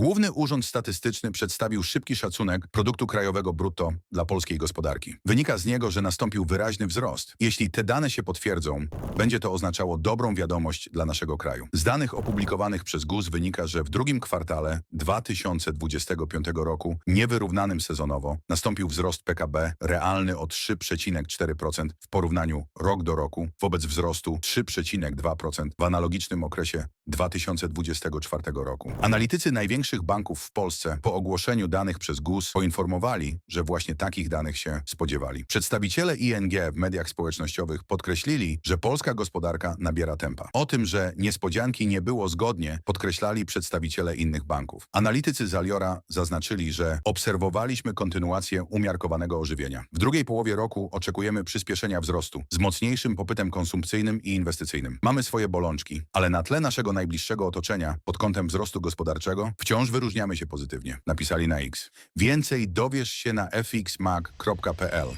Główny Urząd Statystyczny przedstawił szybki szacunek produktu krajowego brutto dla polskiej gospodarki. Wynika z niego, że nastąpił wyraźny wzrost. Jeśli te dane się potwierdzą, będzie to oznaczało dobrą wiadomość dla naszego kraju. Z danych opublikowanych przez GUS wynika, że w drugim kwartale 2025 roku, niewyrównanym sezonowo, nastąpił wzrost PKB realny o 3,4% w porównaniu rok do roku wobec wzrostu 3,2% w analogicznym okresie 2024 roku. Analitycy największych banków w Polsce po ogłoszeniu danych przez GUS poinformowali, że właśnie takich danych się spodziewali. Przedstawiciele ING w mediach społecznościowych podkreślili, że polska gospodarka nabiera tempa. O tym, że niespodzianki nie było zgodnie, podkreślali przedstawiciele innych banków. Analitycy z Aliora zaznaczyli, że obserwowaliśmy kontynuację umiarkowanego ożywienia. W drugiej połowie roku oczekujemy przyspieszenia wzrostu z mocniejszym popytem konsumpcyjnym i inwestycyjnym. Mamy swoje bolączki, ale na tle naszego najbliższego otoczenia pod kątem wzrostu gospodarczego wciąż wyróżniamy się pozytywnie, napisali na X. Więcej dowiesz się na fxmag.pl.